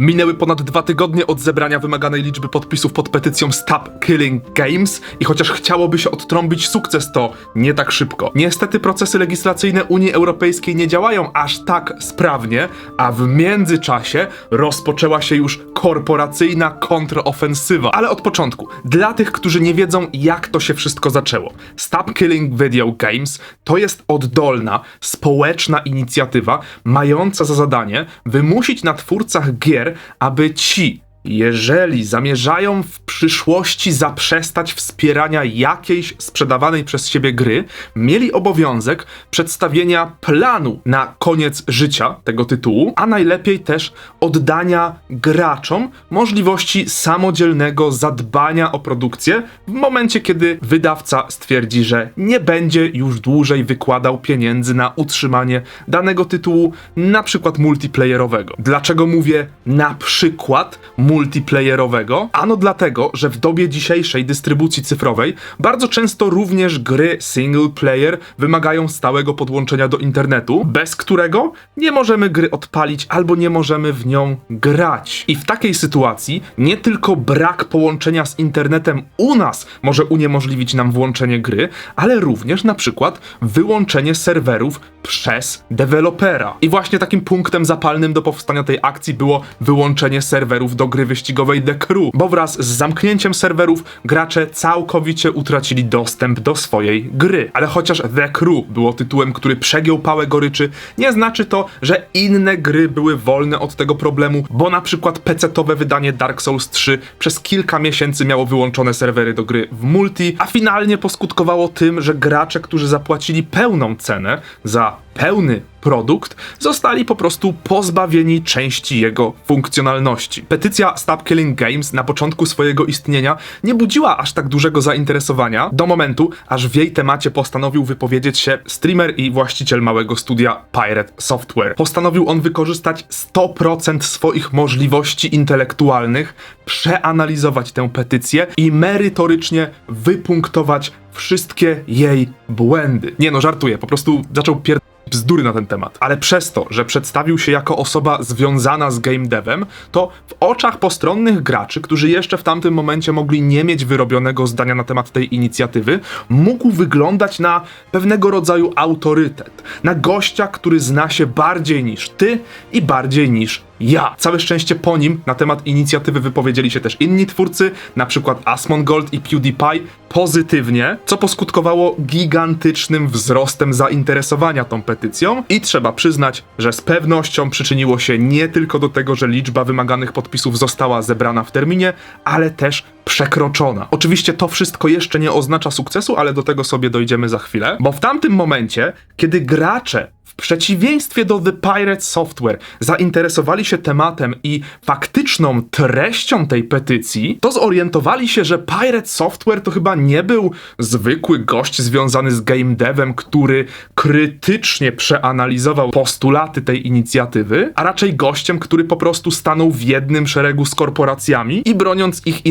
Minęły ponad dwa tygodnie od zebrania wymaganej liczby podpisów pod petycją Stop Killing Games i chociaż chciałoby się odtrąbić sukces, to nie tak szybko. Niestety procesy legislacyjne Unii Europejskiej nie działają aż tak sprawnie, a w międzyczasie rozpoczęła się już korporacyjna kontrofensywa. Ale od początku, dla tych, którzy nie wiedzą, jak to się wszystko zaczęło. Stop Killing Video Games to jest oddolna, społeczna inicjatywa mająca za zadanie wymusić na twórcach gier, aby ci, jeżeli zamierzają w przyszłości zaprzestać wspierania jakiejś sprzedawanej przez siebie gry, mieli obowiązek przedstawienia planu na koniec życia tego tytułu, a najlepiej też oddania graczom możliwości samodzielnego zadbania o produkcję w momencie, kiedy wydawca stwierdzi, że nie będzie już dłużej wykładał pieniędzy na utrzymanie danego tytułu, na przykład multiplayerowego. Dlaczego mówię na przykład multiplayerowego? Ano dlatego, że w dobie dzisiejszej dystrybucji cyfrowej bardzo często również gry single player wymagają stałego podłączenia do internetu, bez którego nie możemy gry odpalić albo nie możemy w nią grać. I w takiej sytuacji nie tylko brak połączenia z internetem u nas może uniemożliwić nam włączenie gry, ale również na przykład wyłączenie serwerów przez dewelopera. I właśnie takim punktem zapalnym do powstania tej akcji było wyłączenie serwerów do gry wyścigowej The Crew, bo wraz z zamknięciem serwerów gracze całkowicie utracili dostęp do swojej gry. Ale chociaż The Crew było tytułem, który przegiął pałę goryczy, nie znaczy to, że inne gry były wolne od tego problemu, bo na przykład PC-towe wydanie Dark Souls 3 przez kilka miesięcy miało wyłączone serwery do gry w multi, a finalnie poskutkowało tym, że gracze, którzy zapłacili pełną cenę za pełny produkt, zostali po prostu pozbawieni części jego funkcjonalności. Petycja Stop Killing Games na początku swojego istnienia nie budziła aż tak dużego zainteresowania, do momentu, aż w jej temacie postanowił wypowiedzieć się streamer i właściciel małego studia Pirate Software. Postanowił on wykorzystać 100% swoich możliwości intelektualnych, przeanalizować tę petycję i merytorycznie wypunktować wszystkie jej błędy. Nie no, żartuję, po prostu zaczął pier bzdury na ten temat. Ale przez to, że przedstawił się jako osoba związana z game devem, to w oczach postronnych graczy, którzy jeszcze w tamtym momencie mogli nie mieć wyrobionego zdania na temat tej inicjatywy, mógł wyglądać na pewnego rodzaju autorytet. Na gościa, który zna się bardziej niż ty i bardziej niż ja. Całe szczęście po nim na temat inicjatywy wypowiedzieli się też inni twórcy, na przykład Asmongold i PewDiePie, pozytywnie, co poskutkowało gigantycznym wzrostem zainteresowania tą petycją i trzeba przyznać, że z pewnością przyczyniło się nie tylko do tego, że liczba wymaganych podpisów została zebrana w terminie, ale też przekroczona. Oczywiście to wszystko jeszcze nie oznacza sukcesu, ale do tego sobie dojdziemy za chwilę, bo w tamtym momencie, kiedy gracze w przeciwieństwie do The Pirate Software zainteresowali się tematem i faktyczną treścią tej petycji, to zorientowali się, że Pirate Software to chyba nie był zwykły gość związany z game devem, który krytycznie przeanalizował postulaty tej inicjatywy, a raczej gościem, który po prostu stanął w jednym szeregu z korporacjami i broniąc ich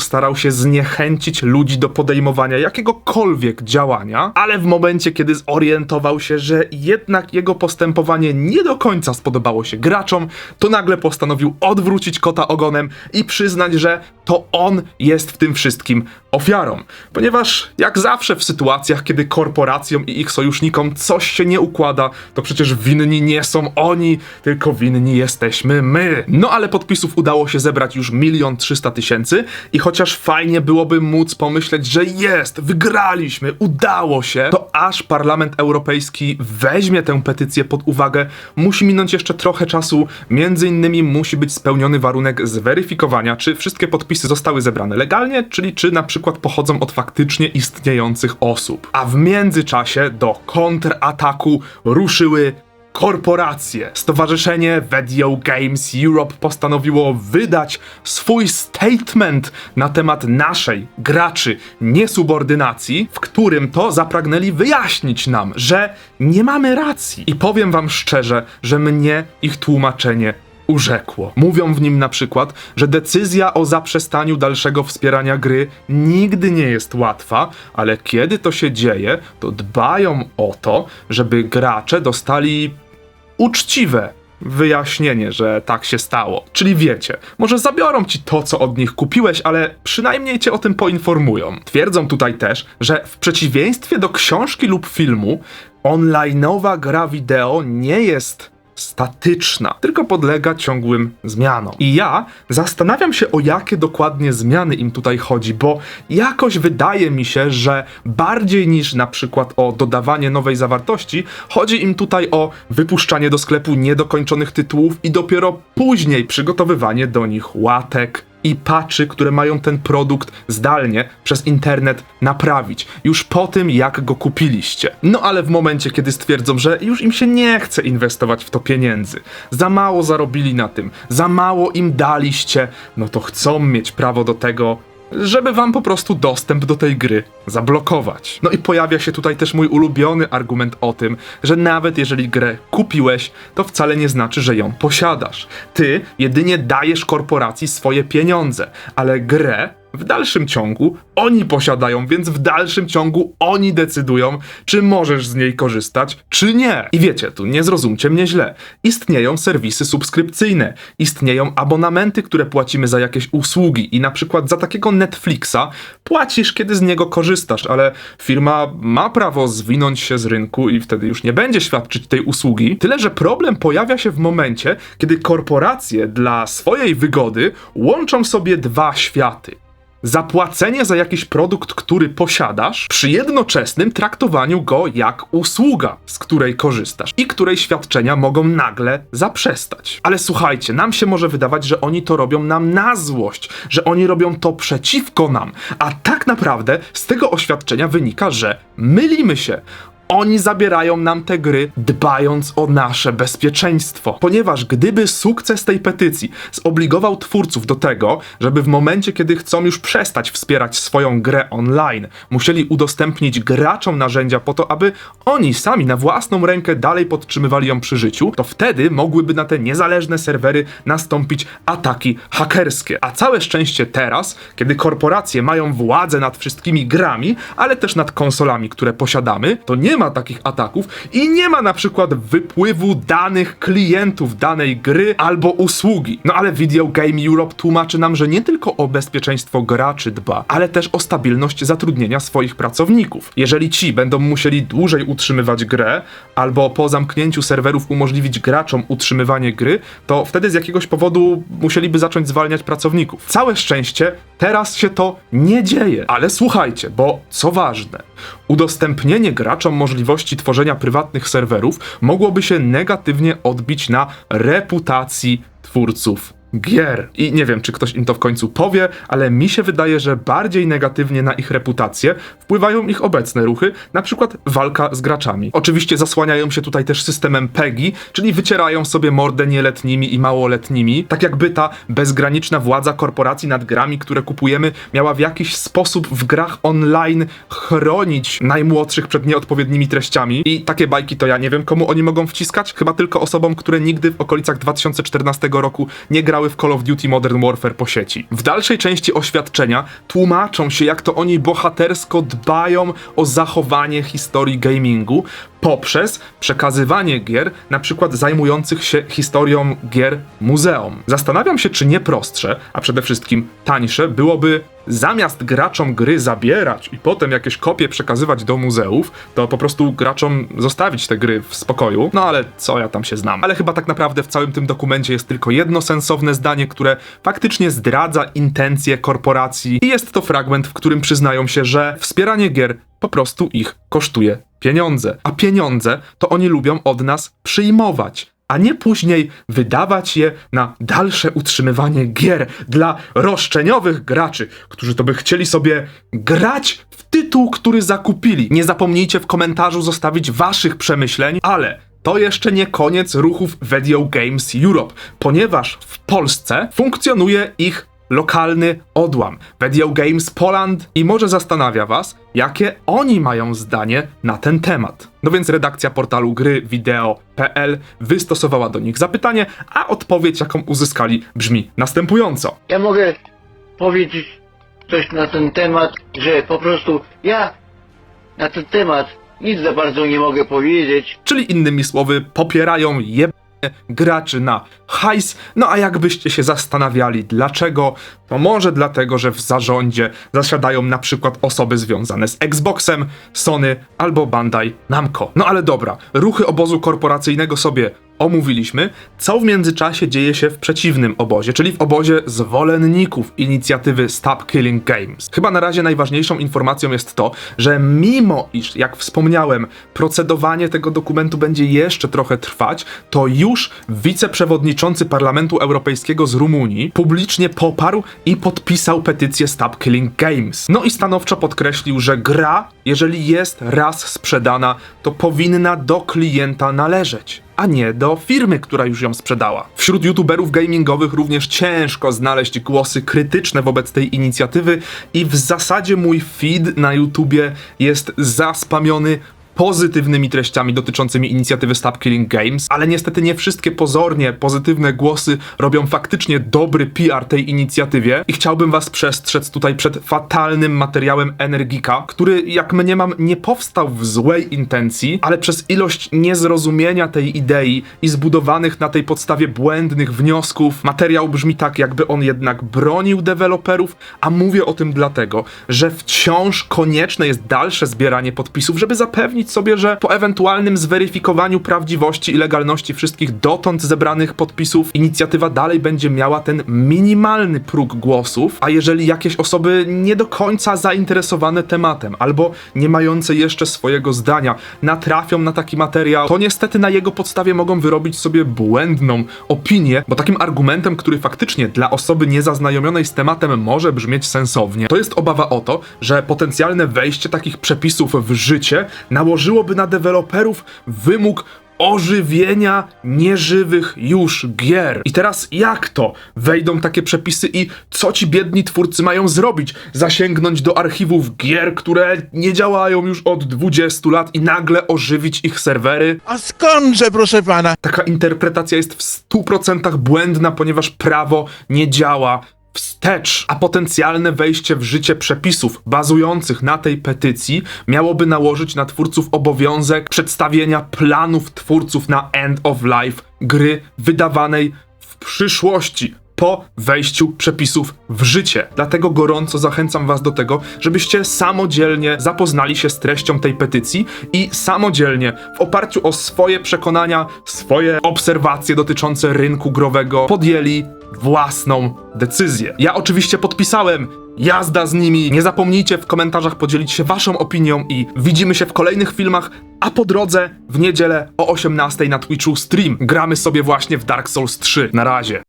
starał się zniechęcić ludzi do podejmowania jakiegokolwiek działania, ale w momencie, kiedy zorientował się, że jednak jego postępowanie nie do końca spodobało się graczom, to nagle postanowił odwrócić kota ogonem i przyznać, że to on jest w tym wszystkim ofiarą. Ponieważ jak zawsze w sytuacjach, kiedy korporacjom i ich sojusznikom coś się nie układa, to przecież winni nie są oni, tylko winni jesteśmy my. No ale podpisów udało się zebrać już milion trzysta tysięcy i chociaż fajnie byłoby móc pomyśleć, że jest, wygraliśmy, udało się, to aż Parlament Europejski weźmie tę petycję pod uwagę, musi minąć jeszcze trochę czasu, między innymi musi być spełniony warunek zweryfikowania, czy wszystkie podpisy zostały zebrane legalnie, czyli czy na przykład pochodzą od faktycznie istniejących osób. A w międzyczasie do kontrataku ruszyły korporacje. Stowarzyszenie Video Games Europe postanowiło wydać swój statement na temat naszej, graczy, niesubordynacji, w którym to zapragnęli wyjaśnić nam, że nie mamy racji. I powiem wam szczerze, że mnie ich tłumaczenie urzekło. Mówią w nim na przykład, że decyzja o zaprzestaniu dalszego wspierania gry nigdy nie jest łatwa, ale kiedy to się dzieje, to dbają o to, żeby gracze dostali uczciwe wyjaśnienie, że tak się stało. Czyli wiecie, może zabiorą ci to, co od nich kupiłeś, ale przynajmniej cię o tym poinformują. Twierdzą tutaj też, że w przeciwieństwie do książki lub filmu, online'owa gra wideo nie jest statyczna, tylko podlega ciągłym zmianom. I ja zastanawiam się, o jakie dokładnie zmiany im tutaj chodzi, bo jakoś wydaje mi się, że bardziej niż na przykład o dodawanie nowej zawartości, chodzi im tutaj o wypuszczanie do sklepu niedokończonych tytułów i dopiero później przygotowywanie do nich łatek, i patchy, które mają ten produkt zdalnie przez internet naprawić, już po tym, jak go kupiliście. No ale w momencie, kiedy stwierdzą, że już im się nie chce inwestować w to pieniędzy, za mało zarobili na tym, za mało im daliście, no to chcą mieć prawo do tego, żeby wam po prostu dostęp do tej gry zablokować. No i pojawia się tutaj też mój ulubiony argument o tym, że nawet jeżeli grę kupiłeś, to wcale nie znaczy, że ją posiadasz. Ty jedynie dajesz korporacji swoje pieniądze, ale grę w dalszym ciągu oni posiadają, więc w dalszym ciągu oni decydują, czy możesz z niej korzystać, czy nie. I wiecie, tu nie zrozumcie mnie źle. Istnieją serwisy subskrypcyjne, istnieją abonamenty, które płacimy za jakieś usługi i na przykład za takiego Netflixa płacisz, kiedy z niego korzystasz, ale firma ma prawo zwinąć się z rynku i wtedy już nie będzie świadczyć tej usługi. Tyle, że problem pojawia się w momencie, kiedy korporacje dla swojej wygody łączą sobie dwa światy zapłacenie za jakiś produkt, który posiadasz, przy jednoczesnym traktowaniu go jak usługa, z której korzystasz i której świadczenia mogą nagle zaprzestać. Ale słuchajcie, nam się może wydawać, że oni to robią nam na złość, że oni robią to przeciwko nam, a tak naprawdę z tego oświadczenia wynika, że mylimy się. Oni zabierają nam te gry, dbając o nasze bezpieczeństwo. Ponieważ gdyby sukces tej petycji zobligował twórców do tego, żeby w momencie, kiedy chcą już przestać wspierać swoją grę online, musieli udostępnić graczom narzędzia po to, aby oni sami na własną rękę dalej podtrzymywali ją przy życiu, to wtedy mogłyby na te niezależne serwery nastąpić ataki hakerskie. A całe szczęście teraz, kiedy korporacje mają władzę nad wszystkimi grami, ale też nad konsolami, które posiadamy, to nie ma takich ataków i nie ma na przykład wypływu danych klientów danej gry albo usługi. No ale Video Game Europe tłumaczy nam, że nie tylko o bezpieczeństwo graczy dba, ale też o stabilność zatrudnienia swoich pracowników. Jeżeli ci będą musieli dłużej utrzymywać grę, albo po zamknięciu serwerów umożliwić graczom utrzymywanie gry, to wtedy z jakiegoś powodu musieliby zacząć zwalniać pracowników. Całe szczęście, teraz się to nie dzieje. Ale słuchajcie, bo co ważne, udostępnienie graczom możliwości tworzenia prywatnych serwerów mogłoby się negatywnie odbić na reputacji twórców gier. I nie wiem, czy ktoś im to w końcu powie, ale mi się wydaje, że bardziej negatywnie na ich reputację wpływają ich obecne ruchy, na przykład walka z graczami. Oczywiście zasłaniają się tutaj też systemem PEGI, czyli wycierają sobie mordę nieletnimi i małoletnimi, tak jakby ta bezgraniczna władza korporacji nad grami, które kupujemy, miała w jakiś sposób w grach online chronić najmłodszych przed nieodpowiednimi treściami. I takie bajki to ja nie wiem, komu oni mogą wciskać, chyba tylko osobom, które nigdy w okolicach 2014 roku nie grały w Call of Duty Modern Warfare po sieci. W dalszej części oświadczenia tłumaczą się, jak to oni bohatersko dbają o zachowanie historii gamingu poprzez przekazywanie gier, na przykład zajmujących się historią gier muzeum. Zastanawiam się, czy nie prostsze, a przede wszystkim tańsze byłoby zamiast graczom gry zabierać i potem jakieś kopie przekazywać do muzeów, to po prostu graczom zostawić te gry w spokoju. No ale co ja tam się znam. Ale chyba tak naprawdę w całym tym dokumencie jest tylko jedno sensowne zdanie, które faktycznie zdradza intencje korporacji i jest to fragment, w którym przyznają się, że wspieranie gier po prostu ich kosztuje pieniądze. A pieniądze to oni lubią od nas przyjmować a nie później wydawać je na dalsze utrzymywanie gier dla roszczeniowych graczy, którzy to by chcieli sobie grać w tytuł, który zakupili. Nie zapomnijcie w komentarzu zostawić waszych przemyśleń, ale to jeszcze nie koniec ruchów Video Games Europe, ponieważ w Polsce funkcjonuje ich lokalny odłam Video Games Poland i może zastanawia was, jakie oni mają zdanie na ten temat. No więc redakcja portalu gry wideo.pl wystosowała do nich zapytanie, a odpowiedź jaką uzyskali brzmi następująco. Ja mogę powiedzieć coś na ten temat, że po prostu ja na ten temat nic za bardzo nie mogę powiedzieć. Czyli innymi słowy popierają je graczy na hajs. No a jakbyście się zastanawiali dlaczego, to może dlatego, że w zarządzie zasiadają na przykład osoby związane z Xboxem, Sony albo Bandai Namco. No ale dobra, ruchy obozu korporacyjnego sobie omówiliśmy, co w międzyczasie dzieje się w przeciwnym obozie, czyli w obozie zwolenników inicjatywy Stop Killing Games. Chyba na razie najważniejszą informacją jest to, że mimo iż, jak wspomniałem, procedowanie tego dokumentu będzie jeszcze trochę trwać, to już wiceprzewodniczący Parlamentu Europejskiego z Rumunii publicznie poparł i podpisał petycję Stop Killing Games. No i stanowczo podkreślił, że gra, jeżeli jest raz sprzedana, to powinna do klienta należeć a nie do firmy, która już ją sprzedała. Wśród youtuberów gamingowych również ciężko znaleźć głosy krytyczne wobec tej inicjatywy i w zasadzie mój feed na YouTubie jest zaspamiony pozytywnymi treściami dotyczącymi inicjatywy Stop Killing Games, ale niestety nie wszystkie pozornie pozytywne głosy robią faktycznie dobry PR tej inicjatywie i chciałbym was przestrzec tutaj przed fatalnym materiałem Energika, który jak mniemam nie powstał w złej intencji, ale przez ilość niezrozumienia tej idei i zbudowanych na tej podstawie błędnych wniosków, materiał brzmi tak jakby on jednak bronił deweloperów, a mówię o tym dlatego, że wciąż konieczne jest dalsze zbieranie podpisów, żeby zapewnić sobie, że po ewentualnym zweryfikowaniu prawdziwości i legalności wszystkich dotąd zebranych podpisów, inicjatywa dalej będzie miała ten minimalny próg głosów, a jeżeli jakieś osoby nie do końca zainteresowane tematem albo nie mające jeszcze swojego zdania natrafią na taki materiał, to niestety na jego podstawie mogą wyrobić sobie błędną opinię, bo takim argumentem, który faktycznie dla osoby niezaznajomionej z tematem może brzmieć sensownie, to jest obawa o to, że potencjalne wejście takich przepisów w życie nałożyłoby na deweloperów wymóg ożywienia nieżywych już gier. I teraz jak to? Wejdą takie przepisy i co ci biedni twórcy mają zrobić? Zasięgnąć do archiwów gier, które nie działają już od 20 lat i nagle ożywić ich serwery? A skądże, proszę pana? Taka interpretacja jest w 100% błędna, ponieważ prawo nie działa wstecz, a potencjalne wejście w życie przepisów bazujących na tej petycji miałoby nałożyć na twórców obowiązek przedstawienia planów twórców na end of life gry wydawanej w przyszłości. Po wejściu przepisów w życie. Dlatego gorąco zachęcam Was do tego, żebyście samodzielnie zapoznali się z treścią tej petycji i samodzielnie, w oparciu o swoje przekonania, swoje obserwacje dotyczące rynku growego, podjęli własną decyzję. Ja oczywiście podpisałem. Jazda z nimi. Nie zapomnijcie w komentarzach podzielić się waszą opinią i widzimy się w kolejnych filmach, a po drodze w niedzielę o 18 na Twitchu stream. Gramy sobie właśnie w Dark Souls 3. Na razie.